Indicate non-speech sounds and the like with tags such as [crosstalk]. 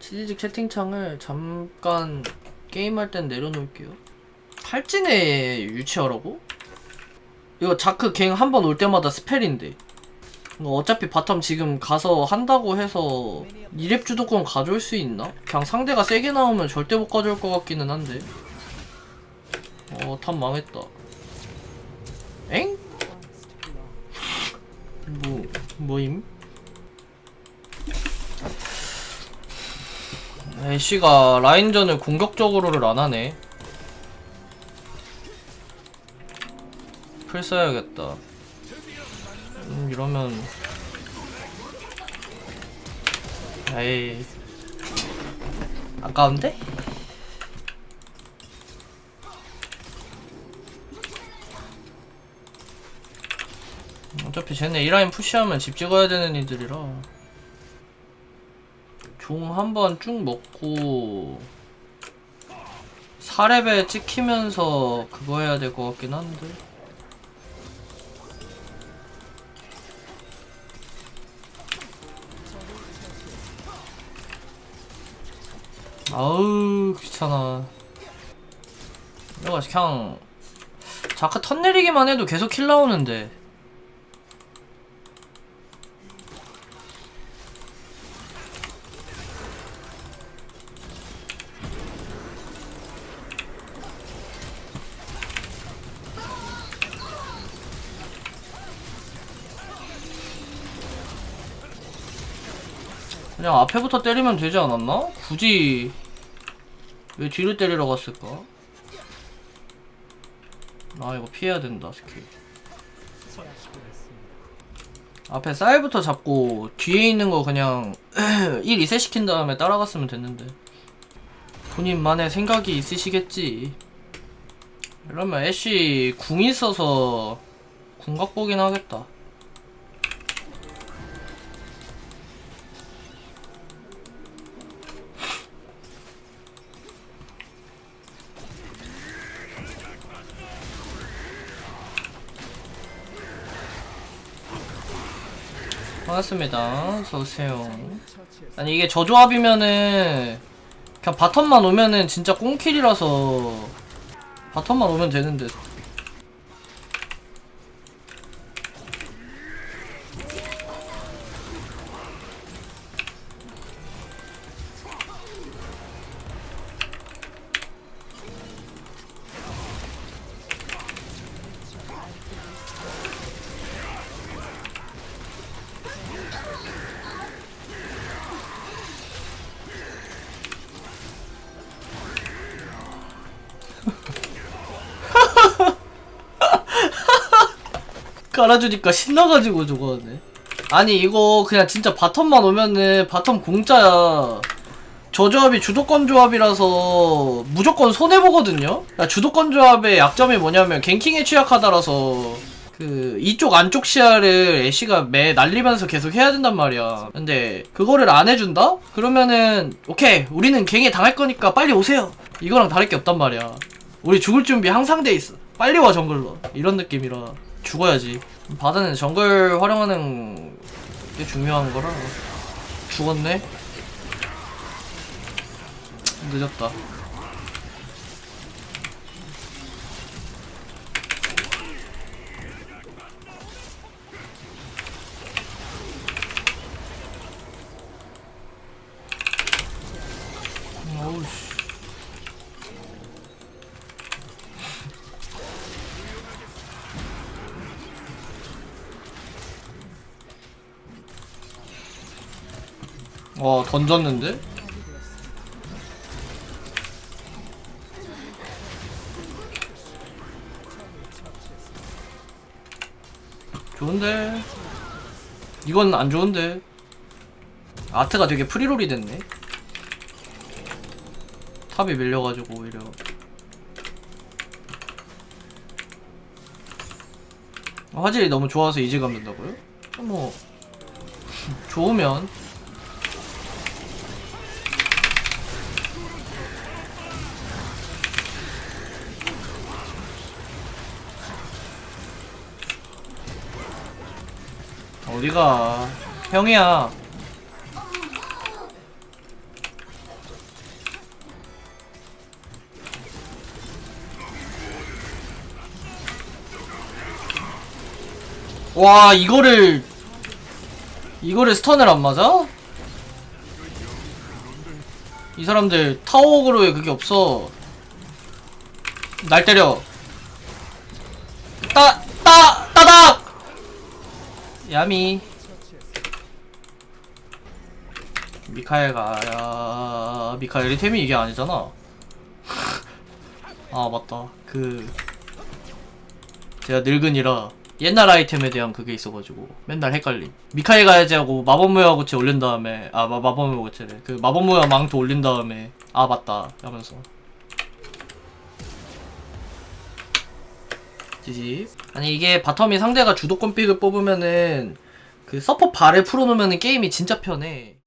치즈직 채팅창을 잠깐 게임할 땐 내려놓을게요. 탈진에 유치하라고? 이거 자크 갱 한 번 올 때마다 스펠인데. 어차피 바텀 지금 가서 한다고 해서 2렙 주도권 가져올 수 있나? 그냥 상대가 세게 나오면 절대 못 가져올 것 같기는 한데. 어, 탑 망했다. 엥? 뭐, 뭐임? 애쉬가 라인전을 공격적으로를 안 하네. 풀 써야겠다. 음, 이러면 에이 아까운데? 어차피 쟤네 이 라인 푸시하면 집 찍어야 되는 이들이라. 종 한번 쭉 먹고 4렙에 찍히면서 그거 해야 될 것 같긴 한데. 아우 귀찮아. 이거 그냥 자크 턴 내리기만 해도 계속 킬 나오는데 그냥 앞에부터 때리면 되지 않았나? 굳이 왜 뒤를 때리러 갔을까? 아 이거 피해야 된다 스킬 앞에 쌀부터 잡고 뒤에 있는 거 그냥 1 리셋 시킨 다음에 따라갔으면 됐는데 본인만의 생각이 있으시겠지 이러면 애쉬 궁 있어서 궁각 보긴 하겠다 반갑습니다. 어서오세요. 아니, 이게 저 조합이면은, 그냥 바텀만 오면은 진짜 꽁킬이라서, 바텀만 오면 되는데. 깔아주니까 신나가지고 저거 하네. 아니, 이거 그냥 진짜 바텀만 오면은 바텀 공짜야. 저 조합이 주도권 조합이라서 무조건 손해보거든요? 주도권 조합의 약점이 뭐냐면 갱킹에 취약하다라서 그 이쪽 안쪽 시야를 애쉬가 매 날리면서 계속 해야 된단 말이야. 근데 그거를 안 해준다? 그러면은 오케이 우리는 갱에 당할 거니까 빨리 오세요. 이거랑 다를 게 없단 말이야. 우리 죽을 준비 항상 돼 있어. 빨리 와 정글로. 이런 느낌이라 죽어야지. 바다는 정글 활용하는 게 중요한 거라 죽었네. 늦었다. 와 던졌는데? 좋은데? 이건 안 좋은데? 아트가 되게 프리롤이 됐네. 탑이 밀려가지고 오히려. 화질이 너무 좋아서 이질감 든다고요? 뭐 [laughs] 좋으면 어디가 형이야 와 이거를 이거를 스턴을 안 맞아? 이 사람들 타워그로에 그게 없어 날 때려 따! 야미. 미카엘 가, 야, 미카엘이 템이 이게 아니잖아. [laughs] 아, 맞다. 그, 제가 늙은이라 옛날 아이템에 대한 그게 있어가지고 맨날 헷갈림. 미카엘 가야지 하고 마법무야구체 올린 다음에, 아, 마, 마법무야구체래. 그 마법무야 망토 올린 다음에, 아, 맞다. 하면서. 지지. 아니 이게 바텀이 상대가 주도권 픽을 뽑으면은 그 서포 발을 풀어놓으면 게임이 진짜 편해.